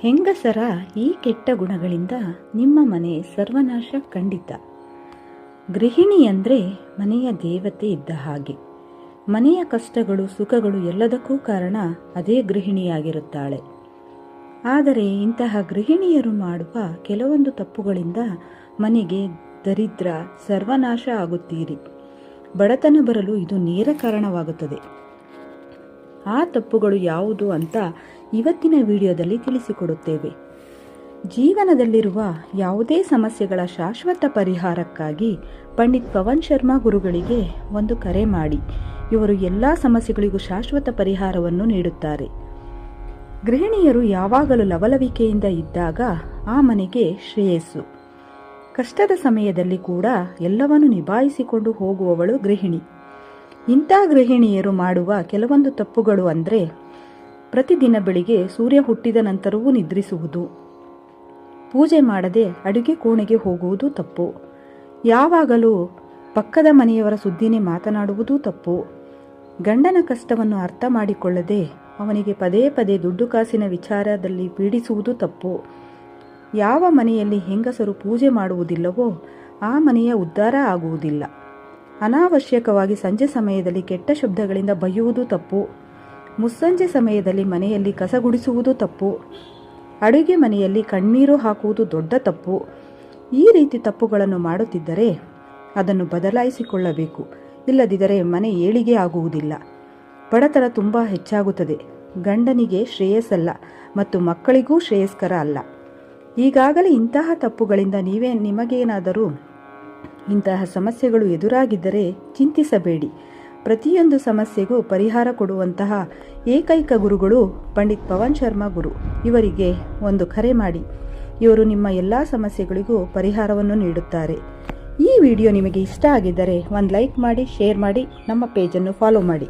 ಹೆಂಗಸರ ಈ ಕೆಟ್ಟ ಗುಣಗಳಿಂದ ನಿಮ್ಮ ಮನೆ ಸರ್ವನಾಶ ಖಂಡಿತ ಗೃಹಿಣಿ ಅಂದರೆ ಮನೆಯ ದೇವತೆ ಇದ್ದ ಹಾಗೆ. ಮನೆಯ ಕಷ್ಟಗಳು, ಸುಖಗಳು ಎಲ್ಲದಕ್ಕೂ ಕಾರಣ ಅದೇ ಗೃಹಿಣಿಯಾಗಿರುತ್ತಾಳೆ. ಆದರೆ ಇಂತಹ ಗೃಹಿಣಿಯರು ಮಾಡುವ ಕೆಲವೊಂದು ತಪ್ಪುಗಳಿಂದ ಮನೆಗೆ ದರಿದ್ರ ಸರ್ವನಾಶ ಆಗುತ್ತೀರಿ. ಬಡತನ ಬರಲು ಇದು ನೇರ ಕಾರಣವಾಗುತ್ತದೆ. ಆ ತಪ್ಪುಗಳು ಯಾವುದು ಅಂತ ಇವತ್ತಿನ ವಿಡಿಯೋದಲ್ಲಿ ತಿಳಿಸಿಕೊಡುತ್ತೇವೆ. ಜೀವನದಲ್ಲಿರುವ ಯಾವುದೇ ಸಮಸ್ಯೆಗಳ ಶಾಶ್ವತ ಪರಿಹಾರಕ್ಕಾಗಿ ಪಂಡಿತ್ ಪವನ್ ಶರ್ಮಾ ಗುರುಗಳಿಗೆ ಒಂದು ಕರೆ ಮಾಡಿ. ಇವರು ಎಲ್ಲ ಸಮಸ್ಯೆಗಳಿಗೂ ಶಾಶ್ವತ ಪರಿಹಾರವನ್ನು ನೀಡುತ್ತಾರೆ. ಗೃಹಿಣಿಯರು ಯಾವಾಗಲೂ ಲವಲವಿಕೆಯಿಂದ ಇದ್ದಾಗ ಆ ಮನೆಗೆ ಶ್ರೇಯಸ್ಸು. ಕಷ್ಟದ ಸಮಯದಲ್ಲಿ ಕೂಡ ಎಲ್ಲವನ್ನು ನಿಭಾಯಿಸಿಕೊಂಡು ಹೋಗುವವಳು ಗೃಹಿಣಿ. ಇಂಥ ಗೃಹಿಣಿಯರು ಮಾಡುವ ಕೆಲವೊಂದು ತಪ್ಪುಗಳು ಅಂದರೆ ಪ್ರತಿದಿನ ಬೆಳಿಗ್ಗೆ ಸೂರ್ಯ ಹುಟ್ಟಿದ ನಂತರವೂ ನಿದ್ರಿಸುವುದು. ಪೂಜೆ ಮಾಡದೆ ಅಡುಗೆ ಕೋಣೆಗೆ ಹೋಗುವುದು ತಪ್ಪು. ಯಾವಾಗಲೂ ಪಕ್ಕದ ಮನೆಯವರ ಸುದ್ದಿನೇ ಮಾತನಾಡುವುದೂ ತಪ್ಪು. ಗಂಡನ ಕಷ್ಟವನ್ನು ಅರ್ಥ ಮಾಡಿಕೊಳ್ಳದೆ ಅವನಿಗೆ ಪದೇ ಪದೇ ದುಡ್ಡು ಕಾಸಿನ ವಿಚಾರದಲ್ಲಿ ಪೀಡಿಸುವುದು ತಪ್ಪು. ಯಾವ ಮನೆಯಲ್ಲಿ ಹೆಂಗಸರು ಪೂಜೆ ಮಾಡುವುದಿಲ್ಲವೋ ಆ ಮನೆಯ ಉದ್ಧಾರ ಆಗುವುದಿಲ್ಲ. ಅನಾವಶ್ಯಕವಾಗಿ ಸಂಜೆ ಸಮಯದಲ್ಲಿ ಕೆಟ್ಟ ಶಬ್ದಗಳಿಂದ ಬಯ್ಯುವುದು ತಪ್ಪು. ಮುಸ್ಸಂಜೆ ಸಮಯದಲ್ಲಿ ಮನೆಯಲ್ಲಿ ಕಸ ಗುಡಿಸುವುದು ತಪ್ಪು. ಅಡುಗೆ ಮನೆಯಲ್ಲಿ ಕಣ್ಣೀರು ಹಾಕುವುದು ದೊಡ್ಡ ತಪ್ಪು. ಈ ರೀತಿ ತಪ್ಪುಗಳನ್ನು ಮಾಡುತ್ತಿದ್ದರೆ ಅದನ್ನು ಬದಲಾಯಿಸಿಕೊಳ್ಳಬೇಕು. ಇಲ್ಲದಿದ್ದರೆ ಮನೆ ಏಳಿಗೆ ಆಗುವುದಿಲ್ಲ. ಬಡತನ ತುಂಬ ಹೆಚ್ಚಾಗುತ್ತದೆ. ಗಂಡನಿಗೆ ಶ್ರೇಯಸ್ಸಲ್ಲ ಮತ್ತು ಮಕ್ಕಳಿಗೂ ಶ್ರೇಯಸ್ಕರ ಅಲ್ಲ. ಈಗಾಗಲೇ ಇಂತಹ ತಪ್ಪುಗಳಿಂದ ನೀವೇ ನಿಮಗೇನಾದರೂ ಇಂತಹ ಸಮಸ್ಯೆಗಳು ಎದುರಾಗಿದ್ದರೆ ಚಿಂತಿಸಬೇಡಿ. ಪ್ರತಿಯೊಂದು ಸಮಸ್ಯೆಗೂ ಪರಿಹಾರ ಕೊಡುವಂತಹ ಏಕೈಕ ಗುರುಗಳು ಪಂಡಿತ್ ಪವನ್ ಶರ್ಮಾ ಗುರು. ಇವರಿಗೆ ಒಂದು ಕರೆ ಮಾಡಿ. ಇವರು ನಿಮ್ಮ ಎಲ್ಲ ಸಮಸ್ಯೆಗಳಿಗೂ ಪರಿಹಾರವನ್ನು ನೀಡುತ್ತಾರೆ. ಈ ವಿಡಿಯೋ ನಿಮಗೆ ಇಷ್ಟ ಆಗಿದ್ದರೆ ಒಂದು ಲೈಕ್ ಮಾಡಿ, ಶೇರ್ ಮಾಡಿ, ನಮ್ಮ ಪೇಜನ್ನು ಫಾಲೋ ಮಾಡಿ.